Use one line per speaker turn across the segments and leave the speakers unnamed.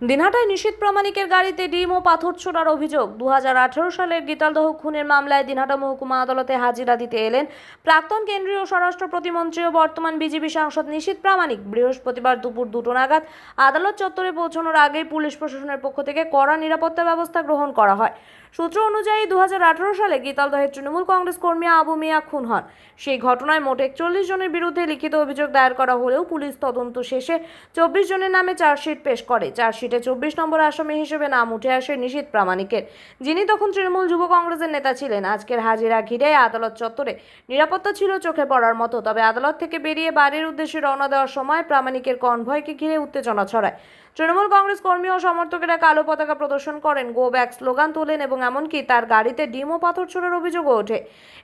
দিনহাটায় নিশীত প্রামাণিকের গাড়িতে ডিম ও পাথর ছোড়ার অভিযোগ। দু সালের গীতালদহ খুনের মামলায় দিনহাটা মহকুমা আদালতে হাজিরা দিতে এলেন প্রাক্তন কেন্দ্রীয় স্বরাষ্ট্র প্রতিমন্ত্রী ও বর্তমান বিজেপি সাংসদ নিশীত প্রামাণিক। বৃহস্পতিবার দুপুর দুটো নাগাদ আদালত চত্বরে পৌঁছানোর আগেই পুলিশ প্রশাসনের পক্ষ থেকে কড়া নিরাপত্তা ব্যবস্থা গ্রহণ করা হয়। সূত্র অনুযায়ী দু হাজার আঠারো সালে গীতালদহের তৃণমূল কংগ্রেস কর্মী আবু মিয়া খুন হন। সেই ঘটনায় মোট একচল্লিশ জনের বিরুদ্ধে লিখিত অভিযোগ দায়ের করা হলেও পুলিশ তদন্ত শেষে চব্বিশ জনের নামে চার্জশিট পেশ করে। চার্জশিটে চব্বিশ নম্বর আসামি হিসেবে নাম উঠে আসে নিশীত প্রামাণিকের। যিনি তখন তৃণমূল যুব কংগ্রেসের নেতা ছিলেন। আজকের হাজিরা ঘিরে আদালত চত্বরে নিরাপত্তা ছিল চোখে পড়ার মতো। তবে আদালত থেকে বেরিয়ে বাড়ির উদ্দেশ্যে রওনা দেওয়ার সময় প্রামাণিকের কনভয়কে ঘিরে উত্তেজনা ছড়ায়। তৃণমূল কংগ্রেস কর্মী ও সমর্থকেরা কালো পতাকা প্রদর্শন করেন, গো ব্যাক স্লোগান তোলেন এবং এমনকি তার গাড়িতে ডিম ও পাথর ছোড়ার অভিযোগও ওঠে।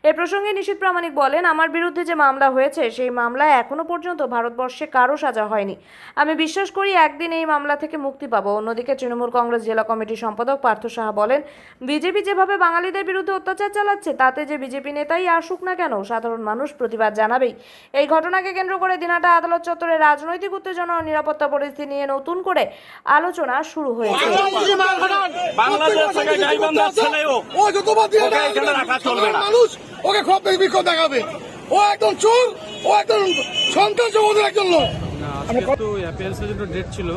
এ প্রসঙ্গে নিশীত প্রামাণিক বলেন, আমার বিরুদ্ধে যে মামলা হয়েছে, সেই মামলায় এখনও পর্যন্ত ভারতবর্ষে কারও সাজা হয়নি। আমি বিশ্বাস করি একদিন এই মামলা থেকে মুক্তি পাবো অন্যদিকে তৃণমূল কংগ্রেস জেলা কমিটির সম্পাদক পার্থ সাহা বলেন বিজেপি যেভাবে বাঙালিদের বিরুদ্ধে অত্যাচার চালাচ্ছে তাতে যে বিজেপি নেতাই আসুক না কেন সাধারণ মানুষ প্রতিবাদ জানাবেই। এই ঘটনাকে কেন্দ্র করে দিনাটা আদালত চত্বরে রাজনৈতিক উত্তেজনা ও নিরাপত্তা পরিস্থিতি নিয়ে নতুন করে আলোচনা শুরু হয়েছে।
বাংলাদেশ থেকে গাইবান্ধার ছেলে ও ওকে এখানে রাখা চলবে না।
মানুষ ওকে খুব বিক্ষোভ দেখাবে। ও একদম চোর ও একদম সন্ত্রাস ওদের একজন লোক।
আজকে তো অ্যাপিয়ারেন্সের জন্য ডেট ছিল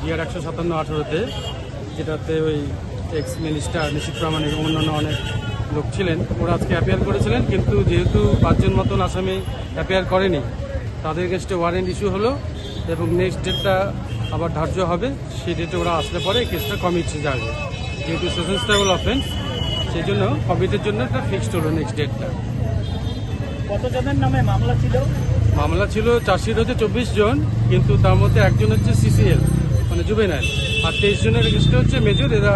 জিআর একশো সাতান্ন আঠারোতে যেটাতে ওই এক্স মিনিস্টার নিশীত প্রামাণিক অন্যান্য অনেক লোক ছিলেন। ওরা আজকে অ্যাপিয়ার করেছিলেন কিন্তু যেহেতু পাঁচজন মতন আসামি অ্যাপিয়ার করেনি তাদের কাছে ওয়ারেন্ট ইস্যু হলো এবং নেক্সট ডেটটা আবার ধার্য হবে। সেই ডেটে ওরা আসলে পরে কেসটা কমিটি যাবে। যেহেতু সেশনসটেবল অফেন্স সেই জন্য কমিটির জন্য একটা ফিক্সড হলো নেক্সট ডেটটা
কতজনের নামে মামলা ছিল?
মামলা ছিল চার্জশিট হচ্ছে চব্বিশ জন। কিন্তু তার মধ্যে একজন হচ্ছে সিসিএল মানে জুবেনাইল। আর তেইশ জনের রেজিস্টার হচ্ছে মেজর এরা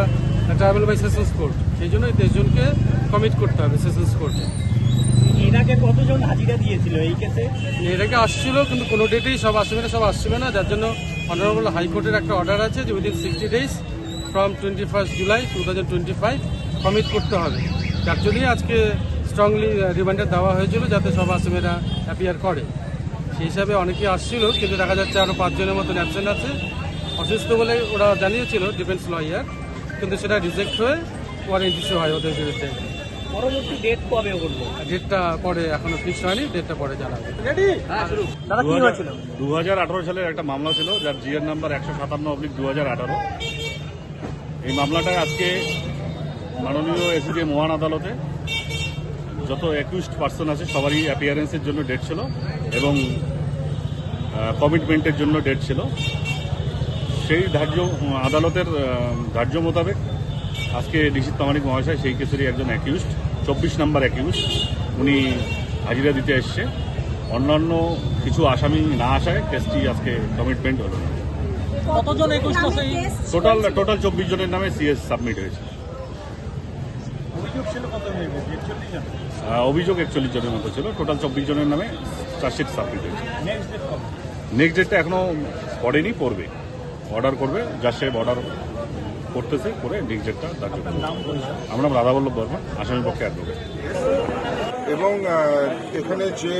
ট্রাভেল বাই সেশনস কোর্ট সেই জন্য এই তেইশ জনকে কমিট করতে হবে সেশনস কোর্টে
এর আগে কতজন হাজিরা দিয়েছিল এই কেসে
এর আগে আসছিল কিন্তু কোনো ডেটেই সব আসবে না সব আসবে না। যার জন্য অনারেবল হাইকোর্টের একটা অর্ডার আছে যে within sixty days from twenty first July two thousand twenty five commit করতে হবে। যার জন্যই আজকে স্ট্রংলি রিমান্ডার দেওয়া হয়েছিল যাতে সব আসামিরা অ্যাপিয়ার করে। সেই হিসাবে অনেকেই আসছিল কিন্তু দেখা যাচ্ছে আরও পাঁচজনের মতন অ্যাবসেন্ট আছে। অসুস্থ বলে ওরা জানিয়েছিল ডিফেন্স লয়ার কিন্তু সেটা রিজেক্ট হয়ে ওয়ারেন্ট ইস্যু হয় ওদের বিরুদ্ধে।
পরবর্তী ডেট কবে
ডেটটা পরে এখনও ফিক্স হয়নি ডেটটা পরে জানাবে।
দাদা কি হয়েছিল?
দু হাজার আঠারো সালের একটা মামলা ছিল যার জিএর নাম্বার একশো সাতান্ন অব্লিক দু এই মামলাটায় আজকে মাননীয় এসিজে মহান আদালতে যত একুইস্ট পার্সন আছে সবারই অ্যাপিয়ারেন্সের জন্য ডেট ছিল এবং কমিটমেন্টের জন্য ডেট ছিল। সেই ধার্য আদালতের ধার্য মোতাবেক আজকে ডিসি তামানিক মহাশয় সেই কেসেরই একজন অ্যাকিউস্ট চব্বিশ নাম্বার অ্যাকিউস্ট উনি হাজিরা দিতে এসছে। অন্যান্য কিছু আসামি না আসায় কেসটি আজকে কমিটমেন্ট হলো টোটাল টোটাল চব্বিশ জনের নামে সিএস সাবমিট হয়েছে।
অভিযোগ ছিল কত একচল্লিশ জন?
অভিযোগ একচল্লিশ জনের মতো ছিল। টোটাল চব্বিশ জনের নামে চার্জশিট সাবমিট হয়েছে।
নেক্সট ডেট কবে?
নেক্সট ডেটটা এখনও পড়েনি পড়বে। অর্ডার করবে যা সাহেব অর্ডার করতেছে করে নেক্সট ডেটটা তার জন্য।
নাম
আমরা রাধাবল্লভ বর্মা আসামি পক্ষে অ্যাডভোকেট
এবং এখানে যে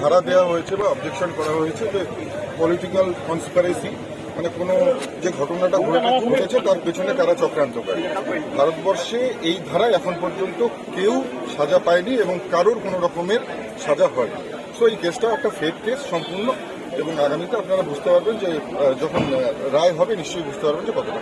ধারা দেওয়া হয়েছে বা অবজেকশন করা হয়েছে যে পলিটিক্যাল কনসপারেসি মানে কোনো যে ঘটনাটা ঘটে- ঘটেছে তার পেছনে কারা চক্রান্ত করে ভারতবর্ষে এই ধারায় এখন পর্যন্ত কেউ সাজা পায়নি এবং কারোর কোনো রকমের সাজা হয়নি। সো এই কেসটা একটা ফেক কেস সম্পূর্ণ এবং আগামীতে আপনারা বুঝতে পারবেন যে যখন রায় হবে, নিশ্চয়ই বুঝতে পারবেন যে কতটা